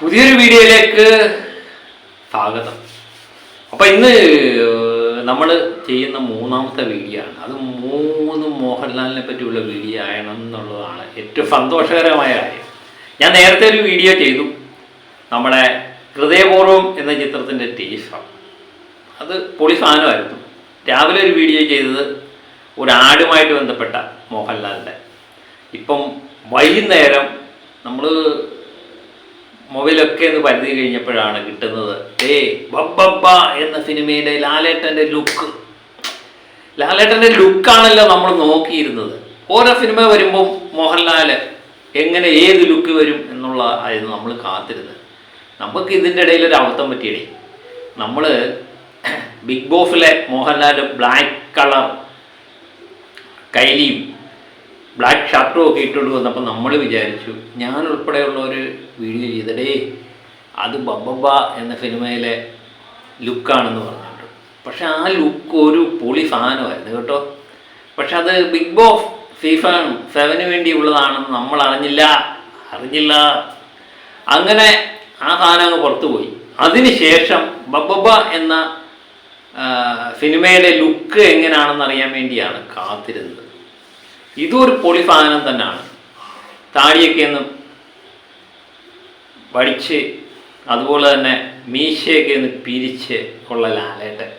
പുതിയൊരു വീഡിയോയിലേക്ക് സ്വാഗതം. അപ്പൊ ഇന്ന് നമ്മൾ ചെയ്യുന്ന മൂന്നാമത്തെ വീഡിയോ ആണ്. അത് മൂന്ന് മോഹൻലാലിനെ പറ്റിയുള്ള വീഡിയോ ആയണം എന്നുള്ളതാണ് ഏറ്റവും സന്തോഷകരമായ കാര്യം. ഞാൻ നേരത്തെ ഒരു വീഡിയോ ചെയ്തു. നമ്മുടെ ഹൃദയപൂർവം എന്ന ചിത്രത്തിന്റെ ടീസർ അത് പൊളി സാധനമായിരുന്നു. രാവിലെ ഒരു വീഡിയോ ചെയ്തത് ഒരു ആടുമായിട്ട് ബന്ധപ്പെട്ട മോഹൻലാലിന്റെ ഇപ്പം വൈകുന്നേരം നമ്മൾ മൊബൈലൊക്കെ ഒന്ന് പരിധി കഴിഞ്ഞപ്പോഴാണ് കിട്ടുന്നത്. ഏ ബബ്ബ എന്ന സിനിമയിലെ ലാലേട്ടന്റെ ലുക്ക്. ലാലേട്ടന്റെ ലുക്കാണല്ലോ നമ്മൾ നോക്കിയിരുന്നത്. ഓരോ സിനിമ വരുമ്പം മോഹൻലാൽ എങ്ങനെ ഏത് ലുക്ക് വരും എന്നുള്ള ആയിരുന്നു നമ്മൾ കാത്തിരുന്നത്. നമുക്ക് ഇതിന്റെ ഇടയിൽ ഒരു അബദ്ധം പറ്റിയടേ. നമ്മൾ ബിഗ് ബോസിലെ മോഹൻലാൽ ബ്ലാക്ക് കളർ കൈലിയും ബ്ലാക്ക് ഷർട്ടും ഒക്കെ ഇട്ടുകൊണ്ട് വന്നപ്പോൾ നമ്മൾ വിചാരിച്ചു ഞാൻ ഉൾപ്പെടെയുള്ള ഒരു വീഡിയോ ചെയ്തടേ അത് ബബ്ബ എന്ന സിനിമയിലെ ലുക്കാണെന്ന് പറഞ്ഞിട്ടുണ്ട്. പക്ഷെ ആ ലുക്ക് ഒരു പൊളി സാധനമായിരുന്നു കേട്ടോ. പക്ഷെ അത് ബിഗ് ബോസ് സീസൺ സെവന് വേണ്ടിയുള്ളതാണെന്ന് നമ്മൾ അറിഞ്ഞില്ല അറിഞ്ഞില്ല. അങ്ങനെ ആ സാധനം അങ്ങ് പുറത്തുപോയി അതിനുശേഷം ബബ്ബ എന്ന സിനിമയുടെ ലുക്ക് എങ്ങനെയാണെന്ന് അറിയാൻ വേണ്ടിയാണ് കാത്തിരുന്നത്. ഇതും ഒരു പൊളി സാധനം തന്നെയാണ്. താടിയൊക്കെ ഒന്ന് വടിച്ച് അതുപോലെ തന്നെ മീശയൊക്കെ ഒന്ന് പിരിച്ച് ഉള്ള ലാലേട്ടൻ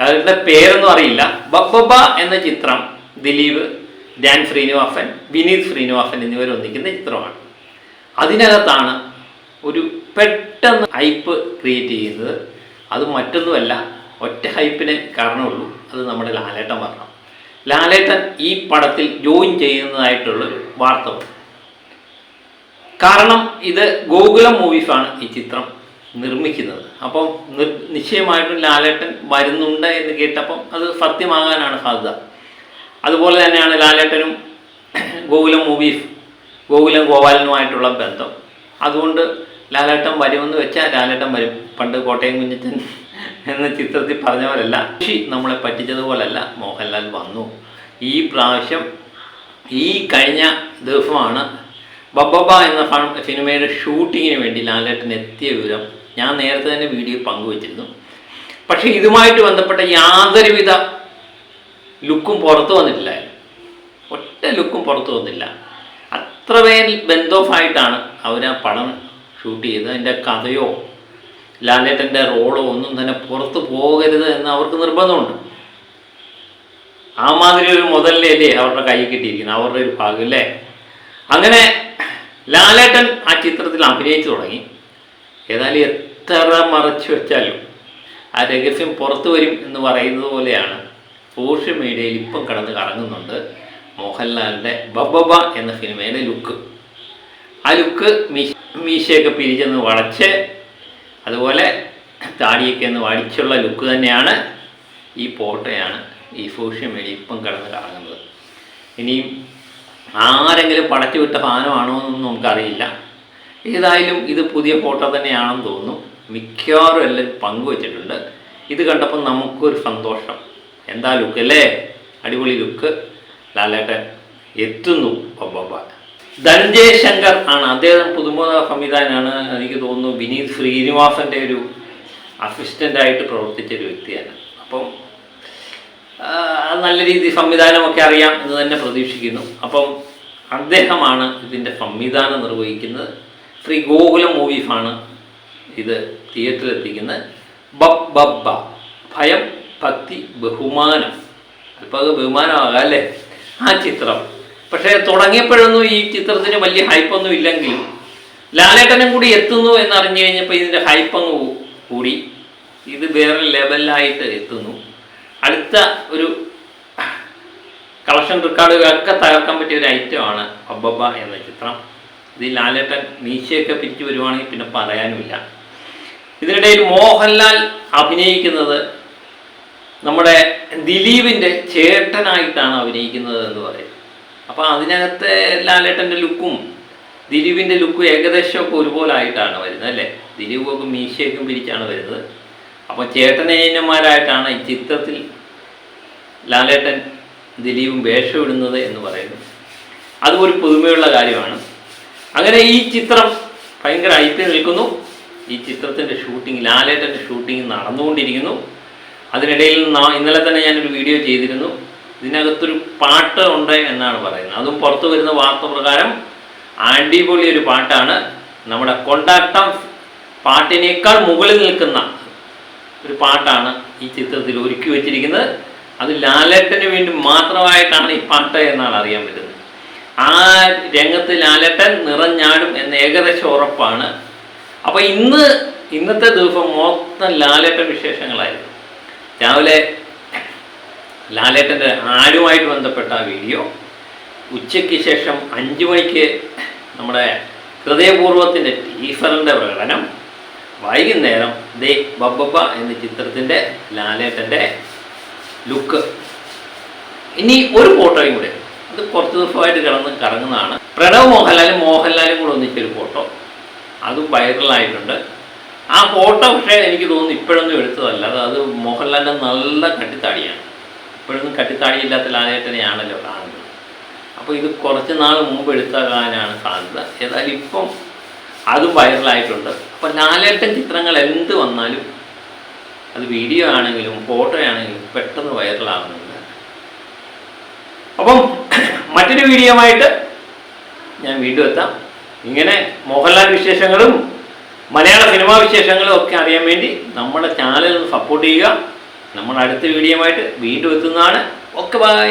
ലാലേട്ടന്റെ പേരൊന്നും അറിയില്ല. ബബ്ബ എന്ന ചിത്രം ദിലീപ് ഡാൻ ശ്രീനിവാസൻ വിനീത് ശ്രീനിവാസൻ എന്നിവർ ഒന്നിക്കുന്ന ചിത്രമാണ്. അതിനകത്താണ് ഒരു പെട്ടെന്ന് ഹൈപ്പ് ക്രിയേറ്റ് ചെയ്യുന്നത്. അത് മറ്റൊന്നുമല്ല ഒറ്റ ഹൈപ്പിന് കാരണമുള്ളൂ. അത് നമ്മുടെ ലാലേട്ടൻ പറഞ്ഞു ലാലേട്ടൻ ഈ പടത്തിൽ ജോയിൻ ചെയ്യുന്നതായിട്ടുള്ളൊരു വാർത്ത കാരണം ഇത് ഗോകുലം മൂവീസാണ് ഈ ചിത്രം നിർമ്മിക്കുന്നത്. അപ്പം നിശ്ചയമായിട്ടും ലാലേട്ടൻ വരുന്നുണ്ട് എന്ന് കേട്ടപ്പം അത് സത്യമാകാനാണ് സാധ്യത. അതുപോലെ തന്നെയാണ് ലാലേട്ടനും ഗോകുലം മൂവീസ് ഗോകുലം ഗോപാലനുമായിട്ടുള്ള ബന്ധം. അതുകൊണ്ട് ലാലേട്ടൻ വരുമെന്ന് വെച്ചാൽ ലാലേട്ടൻ വരും. പണ്ട് കോട്ടയം കുഞ്ഞച്ചൻ എന്ന ചിത്രത്തിൽ പറഞ്ഞ പോലല്ല ഋഷി നമ്മളെ പറ്റിച്ചതുപോലല്ല. മോഹൻലാൽ വന്നു. ഈ പ്രാവശ്യം ഈ കഴിഞ്ഞ ദിവസമാണ് ബബ്ബബ എന്ന സിനിമയുടെ ഷൂട്ടിങ്ങിന് വേണ്ടി ലാലേട്ടൻ എത്തിയ വിവരം ഞാൻ നേരത്തെ തന്നെ വീഡിയോ പങ്കുവച്ചിരുന്നു. പക്ഷേ ഇതുമായിട്ട് ബന്ധപ്പെട്ട യാതൊരുവിധ ലുക്കും പുറത്തു വന്നിട്ടില്ലായിരുന്നു ഒറ്റ ലുക്കും പുറത്തു വന്നില്ല. അത്രമേൽ ബന്ധോഫായിട്ടാണ് അവർ ആ പടം ഷൂട്ട് ചെയ്തത്. അതിന്റെ കഥയോ ലാലേട്ടന്റെ റോളോ ഒന്നും തന്നെ പുറത്തു പോകരുത് എന്ന് അവർക്ക് നിർബന്ധമുണ്ട്. ആ മാതിരി ഒരു മുതലല്ലേ അവരുടെ കൈ കിട്ടിയിരിക്കുന്നത് അവരുടെ ഒരു ഭാഗം അല്ലേ? അങ്ങനെ ലാലേട്ടൻ ആ ചിത്രത്തിൽ അഭിനയിച്ചു തുടങ്ങി. ഏതായാലും എത്ര മറച്ചു വെച്ചാലും ആ രഹസ്യം പുറത്തു വരും എന്ന് പറയുന്നത് പോലെയാണ് സോഷ്യൽ മീഡിയയിൽ ഇപ്പം കിടന്ന് കറങ്ങുന്നുണ്ട് മോഹൻലാലിന്റെ ബബബ എന്ന സിനിമയിലെ ലുക്ക്. ആ ലുക്ക് മീശ മീശയൊക്കെ പിരിച്ചെന്ന് വളച്ച് അതുപോലെ താടിയൊക്കെ ഒന്ന് വടിച്ചുള്ള ലുക്ക് തന്നെയാണ് ഈ ഫോട്ടോയാണ് ഈ സോഷ്യൽ മീഡിയ ഇപ്പം കിടന്ന് കറങ്ങുന്നത്. ഇനിയും ആരെങ്കിലും പടച്ചു വിട്ട സാധനമാണോ എന്നൊന്നും നമുക്കറിയില്ല. ഏതായാലും ഇത് പുതിയ ഫോട്ടോ തന്നെയാണെന്ന് തോന്നുന്നു. മിക്കവാറും എല്ലാം പങ്കുവച്ചിട്ടുണ്ട്. ഇത് കണ്ടപ്പോൾ നമുക്കൊരു സന്തോഷം. എന്താ ലുക്ക് അല്ലേ? അടിപൊളി ലുക്ക്. ലാലേട്ടൻ എത്തുന്നു. ബബ്ബ ധനഞ്ജയ് ശങ്കർ ആണ്. അദ്ദേഹം പുതുമുഖ സംവിധാനമാണ് എനിക്ക് തോന്നുന്നു വിനീത് ശ്രീനിവാസന്റെ ഒരു അസിസ്റ്റന്റായിട്ട് പ്രവർത്തിച്ച ഒരു വ്യക്തിയാണ്. അപ്പം നല്ല രീതിയിൽ സംവിധാനമൊക്കെ അറിയാം എന്ന് തന്നെ പ്രതീക്ഷിക്കുന്നു. അപ്പം അദ്ദേഹമാണ് ഇതിന്റെ സംവിധാനം നിർവഹിക്കുന്നത്. ശ്രീ ഗോകുലം മൂവീസാണ് ഇത് തിയേറ്ററിലെത്തിക്കുന്നത്. ബബ് ബബ് ബബ്ബ ഭയം ഭക്തി ബഹുമാനം. അപ്പോൾ അത് ബഹുമാനമാകാം അല്ലേ? ആ ചിത്രം. പക്ഷേ തുടങ്ങിയപ്പോഴൊന്നും ഈ ചിത്രത്തിന് വലിയ ഹൈപ്പൊന്നും ഇല്ലെങ്കിലും ലാലേട്ടനും കൂടി എത്തുന്നു എന്നറിഞ്ഞു കഴിഞ്ഞപ്പോൾ ഇതിന്റെ ഹൈപ്പങ്ങ് കൂടി. ഇത് വേറെ ലെവലിലായിട്ട് എത്തുന്നു. അടുത്ത ഒരു കളക്ഷൻ റെക്കോർഡുകളൊക്കെ തകർക്കാൻ പറ്റിയ ഒരു ഐറ്റമാണ് അബ്ബബ എന്ന ചിത്രം. ഇത് ലാലേട്ടൻ മീശയൊക്കെ പിരിച്ചു വരുവാണെങ്കിൽ പിന്നെ പറയാനുമില്ല. ഇതിനിടയിൽ മോഹൻലാൽ അഭിനയിക്കുന്നത് നമ്മുടെ ദിലീപിന്റെ ചേട്ടനായിട്ടാണ് അഭിനയിക്കുന്നത് എന്ന് പറയും. അപ്പോൾ അതിനകത്തെ ലാലേട്ടന്റെ ലുക്കും ദിലീപിന്റെ ലുക്കും ഏകദേശമൊക്കെ ഒരുപോലെ ആയിട്ടാണ് വരുന്നത് അല്ലേ? ദിലീപൊക്കെ മീശയൊക്കെ പിരിച്ചാണ് വരുന്നത്. അപ്പോൾ ചേട്ടനേനന്മാരായിട്ടാണ് ഈ ചിത്രത്തിൽ ലാലേട്ടൻ ദിലീപും വേഷമിടുന്നത് എന്ന് പറയുന്നു അതും ഒരു പുതുമയുള്ള കാര്യമാണ്. അങ്ങനെ ഈ ചിത്രം ഭയങ്കര ഐപ്പി നിൽക്കുന്നു. ഈ ചിത്രത്തിന്റെ ഷൂട്ടിംഗ് ലാലേട്ടന്റെ ഷൂട്ടിംഗ് നടന്നുകൊണ്ടിരിക്കുന്നു. അതിനിടയിൽ ഇന്നലെ തന്നെ ഞാനൊരു വീഡിയോ ചെയ്തിരുന്നു. ഇതിനകത്തൊരു പാട്ട് ഉണ്ട് എന്നാണ് പറയുന്നത്. അതും പുറത്തു വരുന്ന വാർത്ത പ്രകാരം അടിപൊളി ഒരു പാട്ടാണ്. നമ്മുടെ കൊണ്ടാട്ടം പാട്ടിനേക്കാൾ മുകളിൽ നിൽക്കുന്ന ഒരു പാട്ടാണ് ഈ ചിത്രത്തിൽ ഒരുക്കി വെച്ചിരിക്കുന്നത്. അത് ലാലേട്ടന് വേണ്ടി മാത്രമായിട്ടാണ് ഈ പാട്ട് എന്നാണ് അറിയാൻ പറ്റുന്നത്. ആ രംഗത്ത് ലാലേട്ടൻ നിറഞ്ഞാടും എന്ന ഏകദേശം ഉറപ്പാണ്. അപ്പോൾ ഇന്ന് ഇന്നത്തെ ദിവസം മൊത്തം ലാലേട്ടൻ വിശേഷങ്ങളായിരുന്നു. രാവിലെ ലാലേട്ടന്റെ ആരുമായിട്ട് ബന്ധപ്പെട്ട വീഡിയോ ഉച്ചയ്ക്ക് ശേഷം അഞ്ച് മണിക്ക് നമ്മുടെ ഹൃദയപൂർവത്തിന്റെ ടീസറിന്റെ പ്രകടനം വൈകുന്നേരം ദേ ബബ്ബ എന്ന ചിത്രത്തിന്റെ ലാലേട്ടന്റെ ലുക്ക് ഇനി ഒരു ഫോട്ടോയും കൂടെ. അത് കുറച്ച് ദിവസമായിട്ട് കിടന്ന് കറങ്ങുന്നതാണ്. പ്രണവ് മോഹൻലാലും മോഹൻലാലും കൂടെ ഒന്നിച്ചൊരു ഫോട്ടോ. അതും വൈറലായിട്ടുണ്ട് ആ ഫോട്ടോ പക്ഷേ എനിക്ക് തോന്നുന്നു ഇപ്പോഴൊന്നും എടുത്തതല്ല. അത് മോഹൻലാലിന്റെ നല്ല കട്ടിത്താടിയാണ്. ഇപ്പോഴൊന്നും കട്ടിത്താടിയില്ലാത്ത ലാലേട്ടനെയാണല്ലോ കാണുന്നത്. അപ്പോൾ ഇത് കുറച്ച് നാൾ മുമ്പ് എടുത്താകാനാണ് സാധ്യത. ഏതായാലും ഇപ്പം അതും വൈറലായിട്ടുണ്ട്. അപ്പോൾ ലാലേട്ടൻ ചിത്രങ്ങൾ എന്ത് വന്നാലും അത് വീഡിയോ ആണെങ്കിലും ഫോട്ടോ ആണെങ്കിലും പെട്ടെന്ന് വൈറലാകുന്നുണ്ട് അപ്പം മറ്റൊരു വീഡിയോ ആയിട്ട് ഞാൻ വീണ്ടും എത്താം. ഇങ്ങനെ മോഹൻലാൽ വിശേഷങ്ങളും മലയാള സിനിമാ വിശേഷങ്ങളും ഒക്കെ അറിയാൻ വേണ്ടി നമ്മുടെ ചാനൽ സപ്പോർട്ട് ചെയ്യുക. നമ്മൾ അടുത്ത വീഡിയോ ആയിട്ട് വീണ്ടും എത്തുന്നതാണ്. ഒക്കെ ബൈ